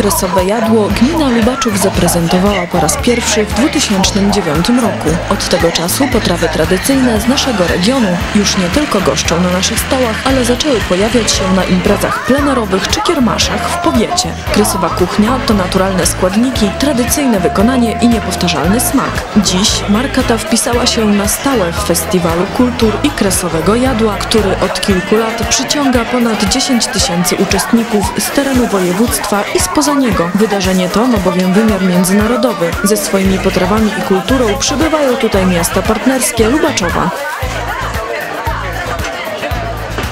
Kresowe jadło gmina Lubaczów zaprezentowała po raz pierwszy w 2009 roku. Od tego czasu potrawy tradycyjne z naszego regionu już nie tylko goszczą na naszych stołach, ale zaczęły pojawiać się na imprezach plenerowych czy kiermaszach w powiecie. Kresowa kuchnia to naturalne składniki, tradycyjne wykonanie i niepowtarzalny smak. Dziś marka ta wpisała się na stałe w Festiwalu Kultur i Kresowego Jadła, który od kilku lat przyciąga ponad 10 tysięcy uczestników z terenu województwa i spoza niego. Wydarzenie to ma bowiem wymiar międzynarodowy. Ze swoimi potrawami i kulturą przybywają tutaj miasta partnerskie Lubaczowa.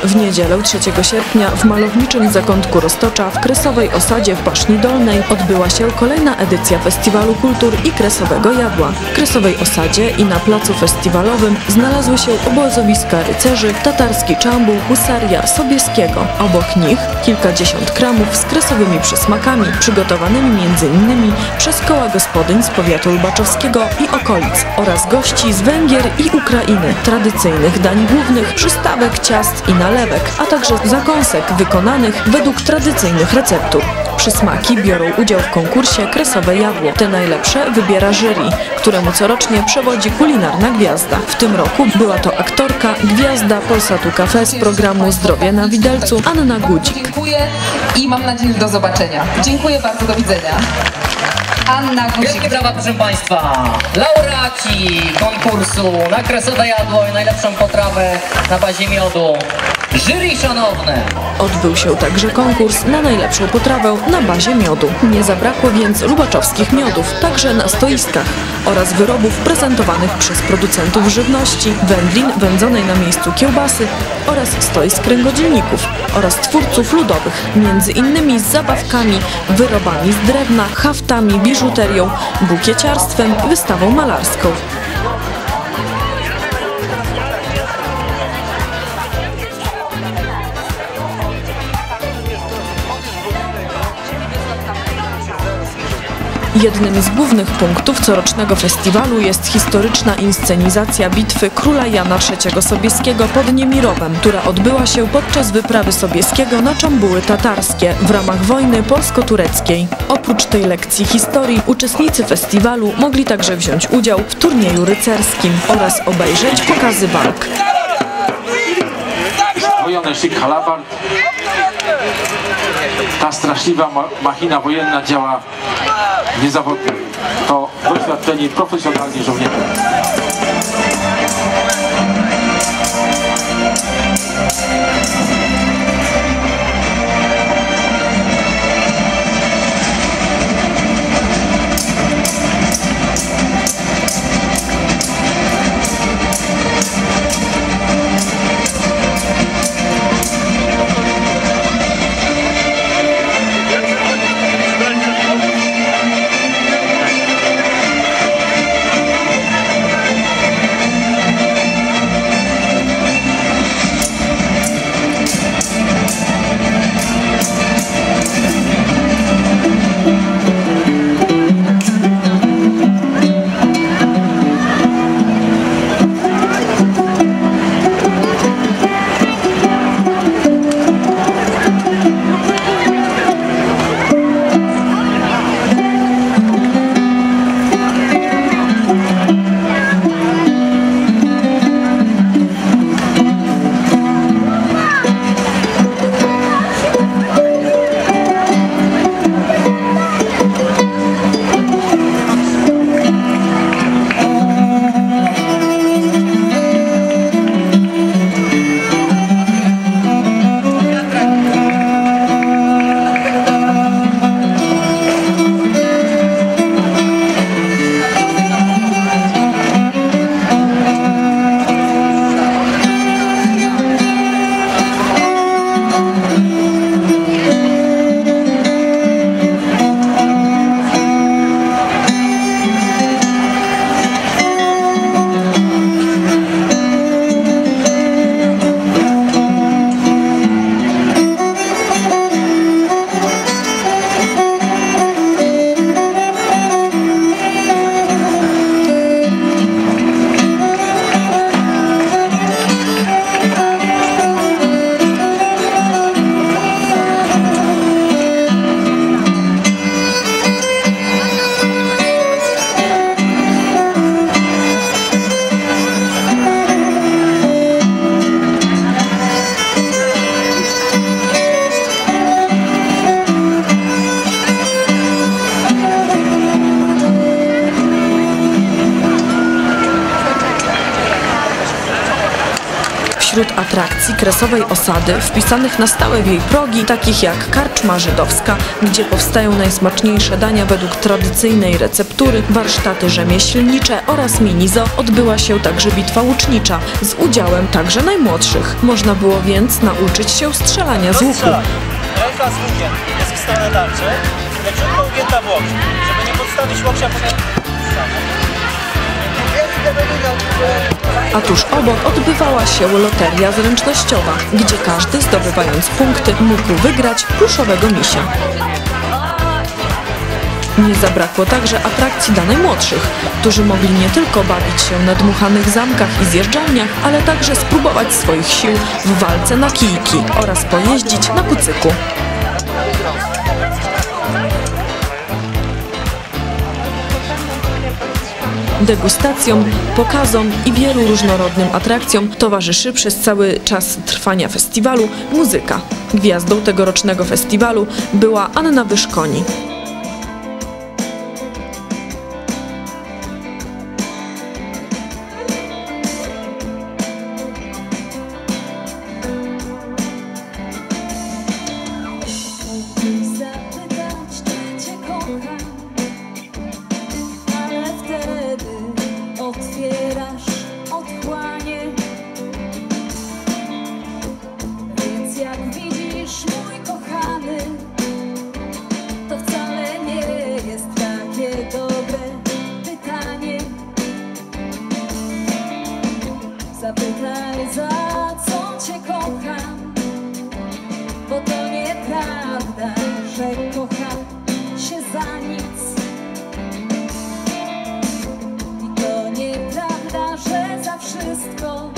W niedzielę 3 sierpnia w malowniczym zakątku Roztocza w Kresowej Osadzie w Paszni Dolnej odbyła się kolejna edycja Festiwalu Kultur i Kresowego Jadła. W Kresowej Osadzie i na placu festiwalowym znalazły się obozowiska rycerzy, tatarski czambuł, husaria, Sobieskiego. Obok nich kilkadziesiąt kramów z kresowymi przysmakami, przygotowanymi m.in. przez koła gospodyń z powiatu lubaczowskiego i okolic oraz gości z Węgier i Ukrainy, tradycyjnych dań głównych, przystawek, ciast i nalewek, a także zakąsek wykonanych według tradycyjnych receptur. Przysmaki biorą udział w konkursie Kresowe Jadło. Te najlepsze wybiera jury, któremu corocznie przewodzi kulinarna gwiazda. W tym roku była to aktorka, gwiazda Polsatu Cafe z programu Zdrowie na Widelcu Anna Gudzik. Dziękuję i mam nadzieję, że do zobaczenia. Dziękuję bardzo, do widzenia. Anna Guzik. Wielkie brawa proszę Państwa! Laureaci konkursu na kresowe jadło i najlepszą potrawę na bazie miodu. Jury szanowne! Odbył się także konkurs na najlepszą potrawę na bazie miodu. Nie zabrakło więc lubaczowskich miodów, także na stoiskach oraz wyrobów prezentowanych przez producentów żywności, wędlin wędzonej na miejscu kiełbasy oraz stoisk kręgodzielników oraz twórców ludowych, między innymi z zabawkami, wyrobami z drewna, haftami, biżuterią, bukieciarstwem wystawą malarską. Jednym z głównych punktów corocznego festiwalu jest historyczna inscenizacja bitwy króla Jana III Sobieskiego pod Niemirowem, która odbyła się podczas wyprawy Sobieskiego na Czambuły tatarskie w ramach wojny polsko-tureckiej. Oprócz tej lekcji historii uczestnicy festiwalu mogli także wziąć udział w turnieju rycerskim oraz obejrzeć pokazy walk. Wojony szyk halabard. Ta straszliwa ma machina wojenna działa niezawodnie. To doświadczeni, profesjonalni żołnierze. Wśród atrakcji kresowej osady, wpisanych na stałe w jej progi, takich jak karczma żydowska, gdzie powstają najsmaczniejsze dania według tradycyjnej receptury, warsztaty rzemieślnicze oraz minizo, odbyła się także bitwa łucznicza, z udziałem także najmłodszych. Można było więc nauczyć się strzelania z łuku. Ręka z łukiem jest w tarczy, leciutko ugięta w łokcie. Żeby nie podstawić łokcia A tuż obok odbywała się loteria zręcznościowa, gdzie każdy zdobywając punkty mógł wygrać pluszowego misia. Nie zabrakło także atrakcji dla najmłodszych, którzy mogli nie tylko bawić się na dmuchanych zamkach i zjeżdżalniach, ale także spróbować swoich sił w walce na kijki oraz pojeździć na kucyku. Degustacjom, pokazom i wielu różnorodnym atrakcjom towarzyszy przez cały czas trwania festiwalu muzyka. Gwiazdą tegorocznego festiwalu była Anna Wyszkoni. Wszystko.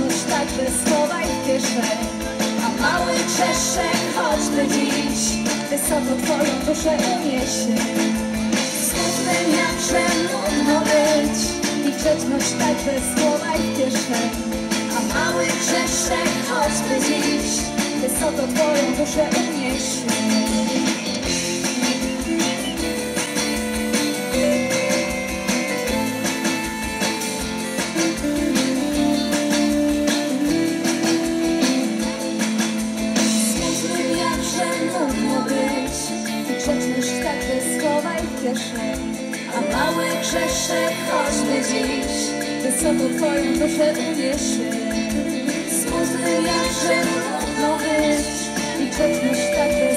I grzeczność także schowaj w A mały grzeszek choćby dziś. Wysoko twoją duszę uniesie. Smutnym jakże nudno być. I grzeczność także schowaj w kieszeń A mały grzeszek choćby dziś. Wysoko twoją duszę uniesie A mały grzeszek choćby dziś. Wysoko twoją duszę uniesie Smutnym jakże nudno być I grzeczność kieszeni